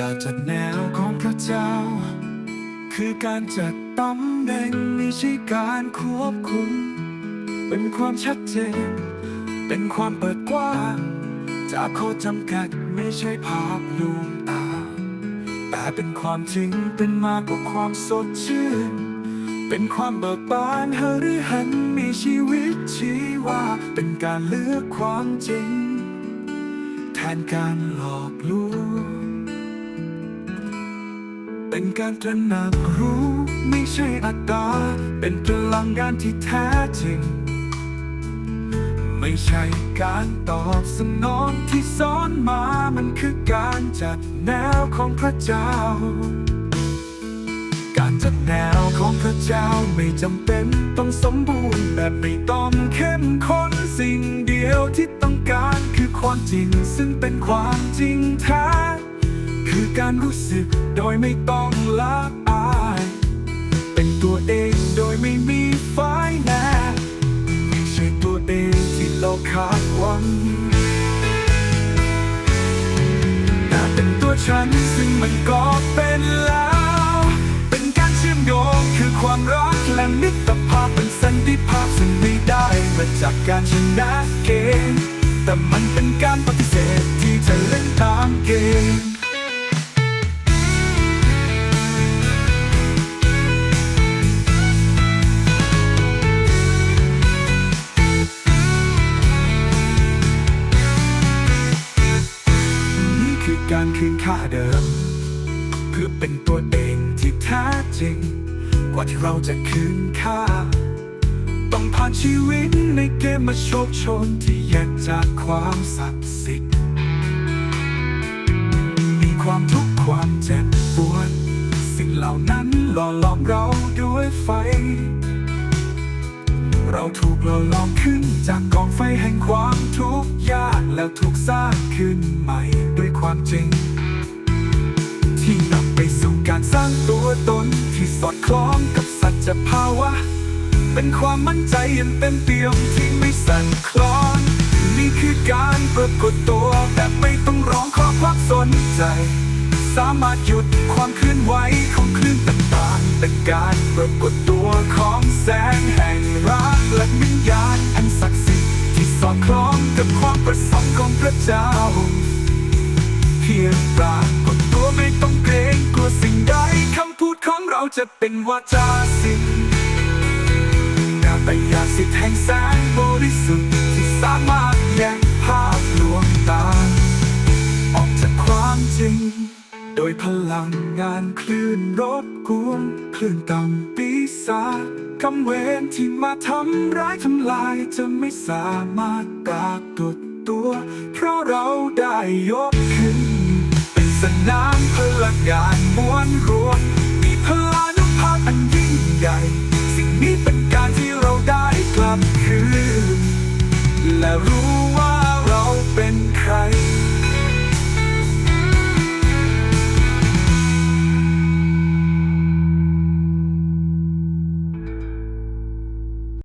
การจัดแนวของพระเจ้า คือการจัดตำแหน่งไม่ใช่การควบคุม เป็นความชัดเจน เป็นความเปิดกว้างจากข้อจำกัดไม่ใช่ภาพลวงตา แต่เป็นความจริงเป็นมากกว่าความสดชื่น เป็นความเบิกบานเฮริหันมีชีวิตชีวา เป็นการเลือกความจริง แทนการหลอกลวง เป็นการตระหนักรู้ไม่ใช่อัตตาเป็นพลังงานที่แท้จริง ไม่ใช่การตอบสนองที่สอนมามันคือการจัดแนวของพระเจ้า การจัดแนวของพระเจ้าไม่จำเป็นต้องสมบูรณ์แบบไม่ต้องเข้มข้นสิ่งเดียวที่ต้องการคือความจริง ซึ่งเป็นความจริงแท้ คือการรู้สึกโดยไม่ต้องละอาย เป็นตัวเองโดยไม่มีฝ่ายแนบไม่ใช่ตัวเองที่เราคาดหวังแต่เป็นตัวฉันซึ่งมันก็เป็นแล้ว เป็นการเชื่อมโยงคือความรักและมิตรภาพเป็นสันติภาพซึ่งไม่ได้มาจากการชนะเกม การคืนค่าเดิม เพื่อเป็นตัวเองที่แท้จริง กว่าที่เราจะคืนค่า ต้องผ่านชีวิตในเกมมาโชคชนที่แยกจากความศักดิ์สิทธิ์มีความทุกข์ความเจ็บปวด สิ่งเหล่านั้นหล่อหลอมเราด้วยไฟ เราถูกหล่อหลอมขึ้นจากกองไฟแห่งความทุกข์ยากแล้วถูกสร้างขึ้นใหม่ ความจริง ที่นำไปสู่การสร้างตัวตนที่สอดคล้องกับสัจภาวะ เป็นความมั่นใจอยังเต็มเปี่ยมที่ไม่สั่นคลอน นี่คือการปรากฏตัวแบบไม่ต้องร้องขอความสนใจ สามารถหยุดความเคลื่อนไหวของคลื่นต่างๆเป็นการปรากฏตัวของแสงแห่งรักและวิญญาณอันศักดิ์สิทธิ์ที่สอดคล้องกับความประสงค์ของพระเจ้า พียงปรากฏตัวไม่ต้องเกรงกลัวสิ่งใดคำพูดของเราจะเป็นวาจาสิ่งการปัญญาสิทธิ์แห่งแสงบริสุทธิ์ที่สามารถแยกภาพลวงตา ออกจากความจริง โดยพลังงานคลื่นรบกวนคลื่นต่ำปีศาจกำเวรที่มาทำร้ายทำลายจะไม่สามารถปรากฏตัว เพราะเราได้ยกขึ้น สนามพลังงานมวลรวม มีพลานุภาพอันยิ่งใหญ่ สิ่งนี้เป็นการที่เราได้กลับคืนและรู้